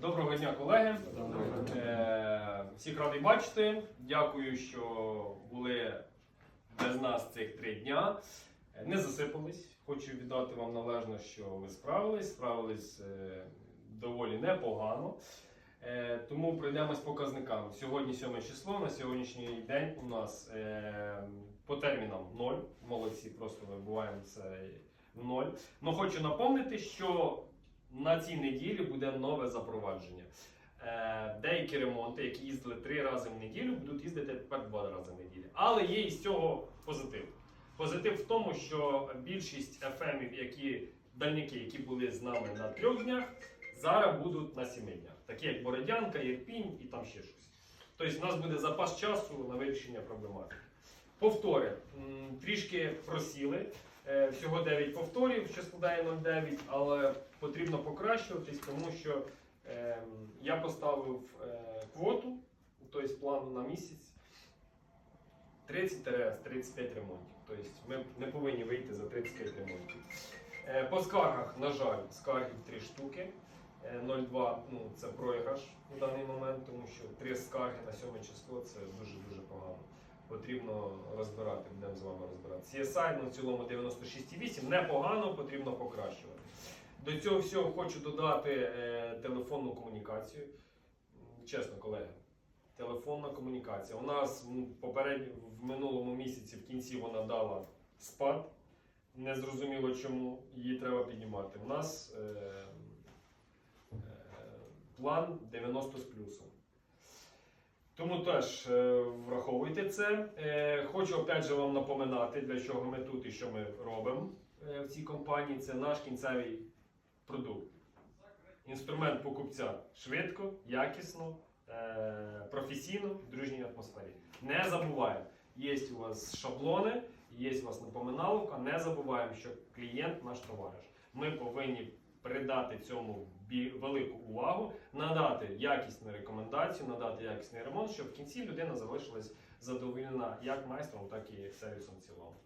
Доброго дня, колеги. Е, Всіх радий бачити. Дякую, що були без нас цих три дня. Е, Не засипались. Хочу віддати вам належно, що ви справились. Справились е, доволі непогано. Тому пройдемось показникам. Сьогодні 7 число. На сьогоднішній день у нас по термінам 0. Молодці, просто вибуваємо це в 0. Ну хочу напомнити, що на цій неділі буде нове запровадження. Е, деякі ремонти, які їздили три рази в неділю, будуть їздити тепер два рази в неділю. Але є із цього позитив. Позитив в тому, що більшість FM-ів, які дальники, які були з нами на трьох днях, зараз будуть на сіми днях, такі як Бородянка, Єрпінь і там ще щось. Тобто, у нас буде запас часу на вирішення проблематики. Повтори трішки просіли. Е, Всього 9 повторів, що складає 0,9, але потрібно покращуватись, тому що е, я поставив е, квоту, тобто план на місяць 30-35 ремонтів. Тобто ми не повинні вийти за 35 ремонтів. Е, По скаргах, на жаль, скаргів 3 штуки. Е, 0,2 ну, це програш у даний момент, тому що 3 скарги на 7 число це дуже-дуже погано. Потрібно розбирати, будемо з вами розбирати. CSI ну, в цілому 96,8, непогано, потрібно покращувати. До цього всього хочу додати е, телефонну комунікацію. Чесно, колеги, телефонна комунікація. У нас попередньо в минулому місяці в кінці вона дала спад. Незрозуміло чому, її треба піднімати. У нас е, е, план 90 з плюсом. Тому теж е, враховуйте це. Е, хочу опять же вам напоминати, для чого ми тут і що ми робимо е, в цій компанії. Це наш кінцевий продукт. Інструмент покупця швидко, якісно, професійно, в дружній атмосфері. Не забуваємо, є у вас шаблони, є у вас напоминаловка. Не забуваємо, що клієнт наш товариш. Ми повинні придати цьому велику увагу, надати якісну рекомендацію, надати якісний ремонт, щоб в кінці людина залишилась задоволена як майстром, так і сервісом в цілому.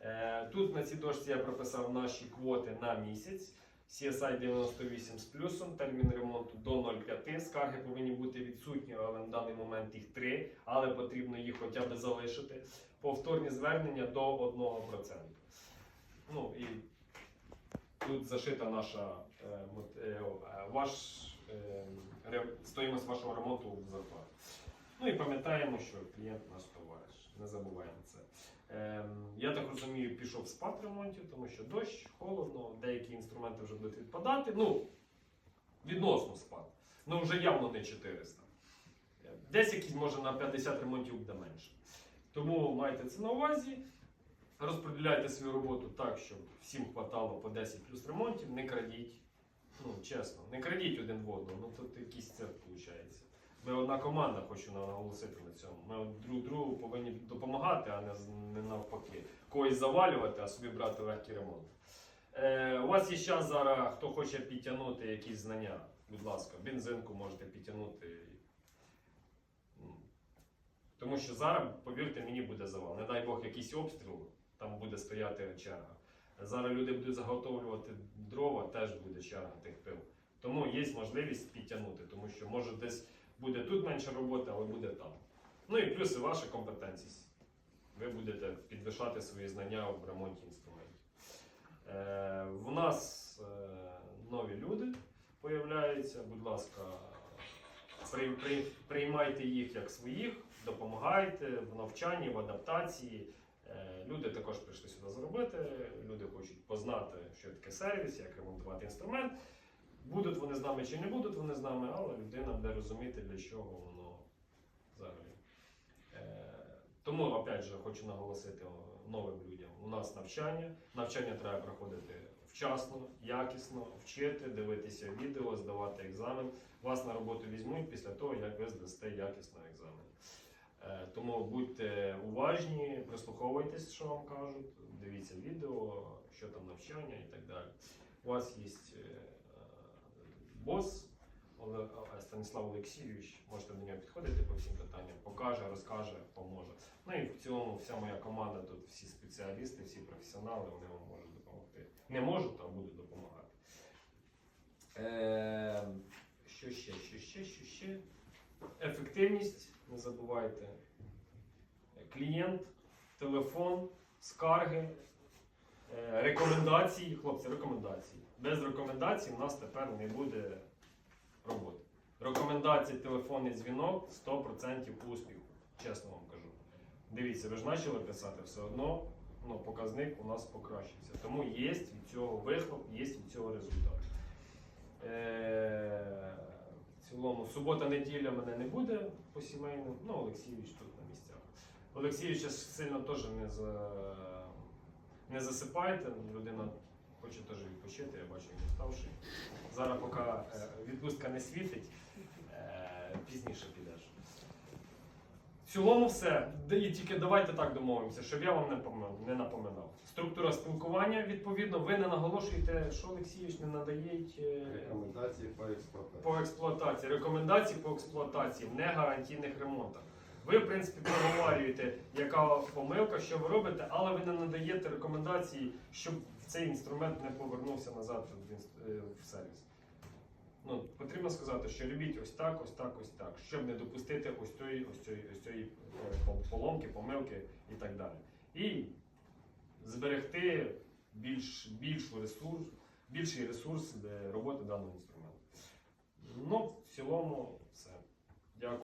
Е, Тут на цій дошці я прописав наші квоти на місяць. CSI 98 з плюсом, термін ремонту до 0,5. Скарги повинні бути відсутні, але на даний момент їх 3, але потрібно їх хоча б залишити. Повторні звернення до 1%. Ну і тут зашита наша е, е, е, ваш, стоїмость вашого ремонту в зарплаті. Ну і пам'ятаємо, що клієнт наш товариш. Не забуваємо це. Я так розумію, пішов спад ремонтів, тому що дощ, холодно, деякі інструменти вже будуть відпадати. Ну, відносно спад. Ну вже явно не 400. Десь якісь може на 50 ремонтів буде менше. Тому майте це на увазі. Розподіляйте свою роботу так, щоб всім хватало по 10 плюс ремонтів, не крадіть. Ну, чесно, не крадіть один в одного, ну тут якийсь цирк виходить. Ми одна команда, хочу наголосити на цьому. Ми друг другу повинні допомагати, а не, не навпаки. Когось завалювати, а собі брати легкий ремонт. Е, у вас є час зараз, хто хоче підтягнути якісь знання, будь ласка, бензинку можете підтягнути. Тому що зараз, повірте мені, буде завал. Не дай Бог, якийсь обстріл, там буде стояти черга. Зараз люди будуть заготовлювати дрова, теж буде черга тих пил. Тому є можливість підтягнути, тому що може десь буде тут менше роботи, але буде там. Ну і плюс ваша компетентність. Ви будете підвищати свої знання в ремонті інструментів. Е, в нас е, нові люди появляються. Будь ласка, при, при, приймайте їх як своїх, допомагайте в навчанні, в адаптації. Е, Люди також прийшли сюди заробити, люди хочуть познати, що таке сервіс, як ремонтувати інструмент. Будуть вони з нами чи не будуть вони з нами, але людина буде розуміти, для чого воно взагалі. Е, тому, опять же, хочу наголосити новим людям. У нас навчання. Навчання треба проходити вчасно, якісно, вчити, дивитися відео, здавати екзамен. Вас на роботу візьмуть після того, як ви здасте якісно екзамен. Е, Тому будьте уважні, прислуховуйтесь, що вам кажуть, дивіться відео, що там навчання і так далі. У вас є е, бос е, Станіслав Олексійович, можете до нього підходити по всім питанням, покаже, розкаже, поможе. Ну і в цілому вся моя команда, тут всі спеціалісти, всі професіонали, вони вам можуть допомогти. Не можуть, а будуть допомагати. Е, що ще, що ще, що ще. Ефективність, не забувайте. Клієнт, телефон, скарги, е, рекомендації. Хлопці, рекомендації. Без рекомендацій у нас тепер не буде роботи. Рекомендації, телефонний дзвінок 100% успіху. Чесно вам кажу. Дивіться, ви ж почали писати, все одно ну, показник у нас покращився. Тому є від цього вихлоп, є від цього результат. Е, цілому, субота-неділя мене не буде по сімейним. Ну, Олексійович тут на місцях. Олексійовича сильно теж не, за... не засипайте. Людина хоче теж відпочити, я бачу, він вставший. Зараз, поки е, відпустка не світить, е, пізніше підеш. В цілому все. І тільки давайте так домовимося, щоб я вам не, помил- не напоминав. Структура спілкування, відповідно, ви не наголошуєте, що Олексійович не надають е, Рекомендації по експлуатації. по експлуатації, рекомендації по експлуатації в негарантійних ремонтах. Ви, в принципі, проговорюєте, яка помилка, що ви робите, але ви не надаєте рекомендації, щоб цей інструмент не повернувся назад в, е, в сервіс. Ну, потрібно сказати, що робіть ось так, ось так, ось так, щоб не допустити ось цієї ось цієї, ось цієї е, поломки, помилки і так далі. І зберегти більш, більшу ресурс, більший ресурс для роботи даного інструменту. Ну, в цілому, все. Дякую.